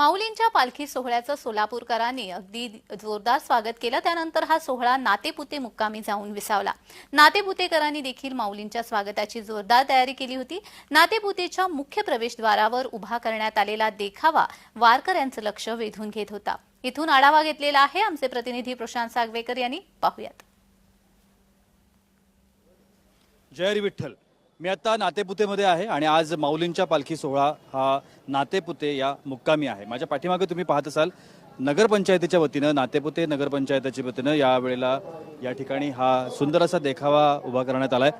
माऊलींच्या पालखी सोहळ्याचं सोलापूरकरांनी अगदी जोरदार स्वागत केलं. त्यानंतर हा सोहळा नातेपुते मुक्कामी जाऊन विसावला. नातेपुतेकरांनी देखील माऊलींच्या स्वागताची जोरदार तयारी केली होती. नातेपुतेच्या मुख्य प्रवेशद्वारावर उभा करण्यात आलेला देखावा वारकऱ्यांचं लक्ष वेधून घेत होता. इथून आढावा घेतलेला आहे. आमचे प्रतिनिधी प्रशांत सागवेकर यांनी. पाहुयात. जय विठ्ठल. मी आता नातेपुतेमध्ये आहे आणि आज माऊलींच्या पालखी सोहळा हा नातेपुते या मुक्कामी आहे. माझ्या पाठीमागे तुम्ही पाहत असाल नगरपंचायतीच्या वतीनं नातेपुते नगरपंचायतीच्या वतीनं या वेळेला या ठिकाणी हा सुंदर असा देखावा उभा करण्यात आलाय.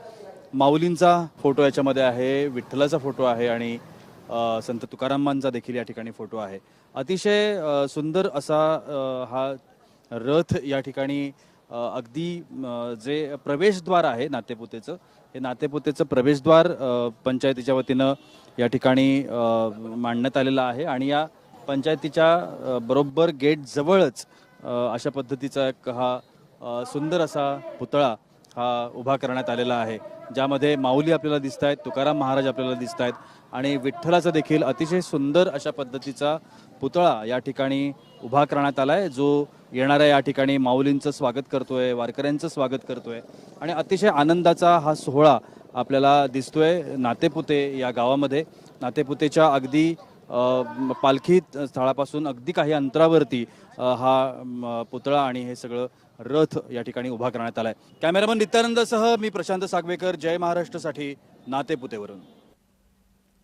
माऊलींचा फोटो याच्यामध्ये आहे विठ्ठलाचा फोटो आहे आणि संत तुकारामांचा देखील या ठिकाणी फोटो आहे. अतिशय सुंदर असा हा रथ या ठिकाणी अगदी जे प्रवेशद्वार आहे नातेपुतेचं हे नातेपुतेचं प्रवेशद्वार पंचायतीच्या वतीनं या ठिकाणी मांडण्यात आलेलं आहे आणि या पंचायतीच्या बरोबर गेट जवळच अशा पद्धतीचा एक हा सुंदर असा पुतळा हा उभा करण्यात आलेला आहे. ज्यामध्ये माऊली आपल्याला दिसत आहेत तुकाराम महाराज आपल्याला दिसत आहेत आणि विठ्ठलाचा देखील अतिशय सुंदर अशा पद्धतीचा पुतळा या ठिकाणी उभा करण्यात आला आहे जो येणाऱ्या या ठिकाणी माऊलींचं स्वागत करतोय वारकऱ्यांचं स्वागत करतोय आणि अतिशय आनंदाचा हा सोहळा आपल्याला दिसतोय. नातेपुते या गावामध्ये नातेपुतेच्या अगदी पालखी स्थळापासून अगदी काही अंतरावरती हा पुतळा आणि हे सगळं रथ या ठिकाणी उभा करण्यात आलाय. कॅमेरामन नित्यानंदसह मी प्रशांत सागवेकर जय महाराष्ट्रसाठी नातेपुतेवरून.